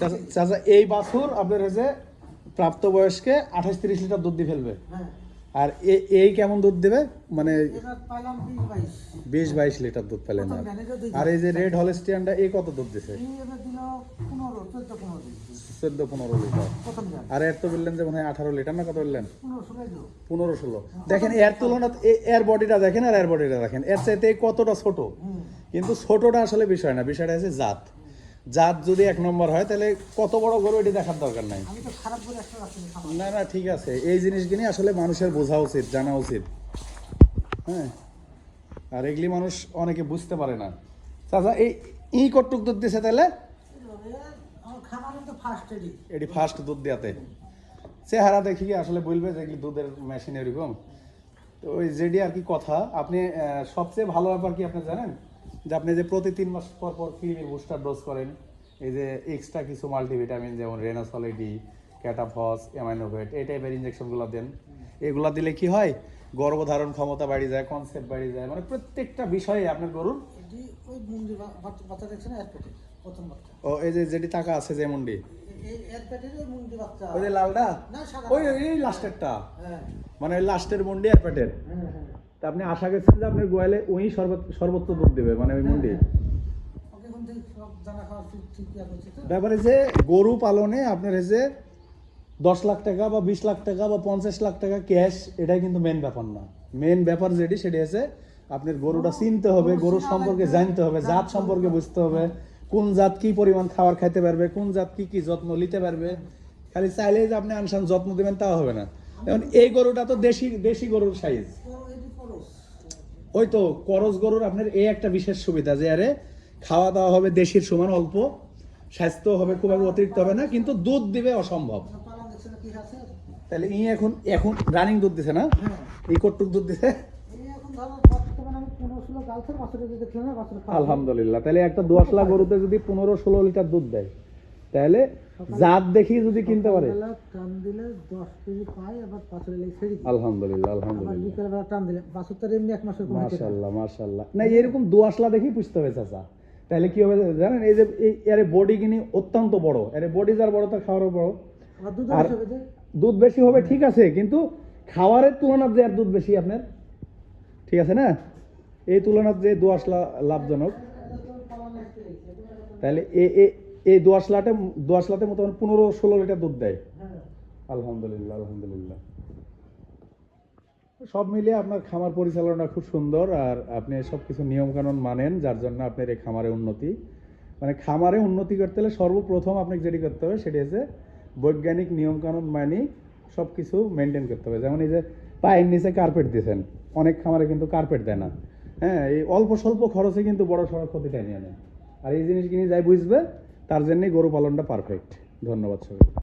চাচা- এই বাছুর আপনার হচ্ছে প্রাপ্তবয়স্কে আঠাশ তিরিশ লিটার দুধ দিয়ে ফেলবে। হ্যাঁ। আর এই কেমন দুধ দেবে? মানে বিশ বাইশ। লিটার দুধ পেলেন আর। এই যে রেড হলস্টিয়ানটা এই কত দুধ দিছে? চোদ্দ পনেরো লিটার। আর এর তো বললেন যে মনে হয় আঠারো লিটার না কত বললেন? পনেরো ষোলো ষোলো। দেখেন এর তুলনা এর বডিটা দেখেন আর এর বডিটা দেখেন। এর চাইতে কতটা ছোট? কিন্তু ছোটটা আসলে বিষয় না বিষয়টা হচ্ছে জাত। জাত যদি এক নম্বর হয় তাহলে কত বড় গরু এটি দেখার দরকার নাই? না না ঠিক আছে। এই জিনিসগুলি আসলে মানুষের বোঝা উচিত জানা উচিত। হ্যাঁ? আর এগুলি মানুষ অনেকে বুঝতে পারে না। চাচা এই ই কটুক দুধ দিছে তাহলে? এটি ফার্স্ট দুধ দেওয়াতে চেহারা দেখি কি আসলে বলবে যে এগুলি দুধের মেশিন এরকম। তো ওই যেটি আর কি কথা আপনি সবচেয়ে ভালো ব্যাপার কি আপনি জানেন? যে আপনি যে প্রতি তিন মাস পর পর ক্রিমের বুস্টার ডোজ করেন এই যে এক্সট্রা কিছু মাল্টিভিটামিন যেমন রেনাসলিডি ক্যাটাফস অ্যামাইনোভেট এই টাইপের ইঞ্জেকশনগুলো দেন। এগুলা দিলে কি হয়? গর্ভধারণ ক্ষমতা বাড়ি যায় কনসেপ্ট বাড়ি যায়। মানে প্রত্যেকটা বিষয়ে আপনার গরুর ওই ও এই যে যেটি টাকা আছে যে মুন্ডি? ওই ওই যে লালটা? ওই এই লাস্টেরটা। হ্যাঁ। মানে ওই লাস্টের মুন্ডি আর পেটের হ্যাঁ হ্যাঁ। তা আপনি আশা করছেন যে আপনার গোয়ালে ওই সর্বোচ্চ দুধ দেবে মানে ওই মুন্ডি? ব্যাপারে যে গরু পালনে আপনার যে দশ লাখ টাকা বা বিশ লাখ টাকা বা পঞ্চাশ লাখ টাকা ক্যাশ এটাই কিন্তু মেন ব্যাপার না। মেন ব্যাপার যেটি সেটি হচ্ছে আপনার গরুটা চিনতে হবে গরুর সম্পর্কে জানতে হবে জাত সম্পর্কে বুঝতে হবে কোন জাত কি পরিমাণ খাবার খাইতে পারবে কোন জাত কি কি যত্ন নিতে পারবে। খালি চাইলেই যে আপনি আনসান যত্ন দেবেন তাও হবে না। এখন এই গরুটা তো দেশি দেশি গরুর সাইজ ওই তো করজ গরুর আপনার এই একটা বিশেষ সুবিধা যে আরে খাওয়া দাওয়া হবে দেশির সমান অল্প স্বাস্থ্য হবে খুব একটা অতিরিক্ত হবে না কিন্তু দুধ দিবে অসম্ভব। তাহলে ই এখন এখন রানিং দুধ দিছে না? হ্যাঁ। এই কটুক দুধ দিছে? আলহামদুলিল্লাহ। তাহলে একটা গরুতে যদি পনেরো ষোলো লিটার দুধ দেয় তাহলে জাত দেখি যদি কিনতে পারে। সকালবেলা টান দিলে দশ কেজি পাই আবার বাছুরে লেগে ছেড়ে দিই আলহামদুলিল্লাহ আলহামদুলিল্লাহ। টান দিলে এমনি এক মাসের না। এরকম দোয়াশলা দেখি বুঝতে হবে চাচা। তাহলে কি হবে জানেন? এই যে এর বডি কিনি অত্যন্ত বড়। এর বডি যার বড় তার খাওয়ারও বড়। দুধ আর- দুধ বেশি হবে ঠিক আছে কিন্তু খাওয়ারের তুলনার যে আর দুধ বেশি আপনার ঠিক আছে না? এই তুলনার যে দোয়াশলা লাভজনক। তাহলে এই দোয়াশলাতে দোয়াশলাতে মোটামুটি পনেরো ষোলো লিটার দুধ দেয়। হ্যাঁ। আলহামদুলিল্লাহ আলহামদুলিল্লাহ। সব মিলিয়ে আপনার খামার পরিচালনা খুব সুন্দর আর আপনি সব কিছু নিয়মকানুন মানেন, যার জন্য আপনার এই খামারে উন্নতি। মানে খামারে উন্নতি করতে হলে সর্বপ্রথম আপনাকে যেটি করতে হবে সেটি হচ্ছে বৈজ্ঞানিক নিয়মকানুন মানি সব কিছু মেনটেন করতে হবে। যেমন এই যে পায়ের নিচে কার্পেট দিয়েছেন, অনেক খামারে কিন্তু কার্পেট দেয় না। হ্যাঁ এই অল্প স্বল্প খরচে কিন্তু বড় সড়ো ক্ষতিটা নিয়ে নেয় আর এই জিনিসগুলি যাই বুঝবে, তার জন্যই গরু পালনটা পারফেক্ট ধন্যবাদ সবাই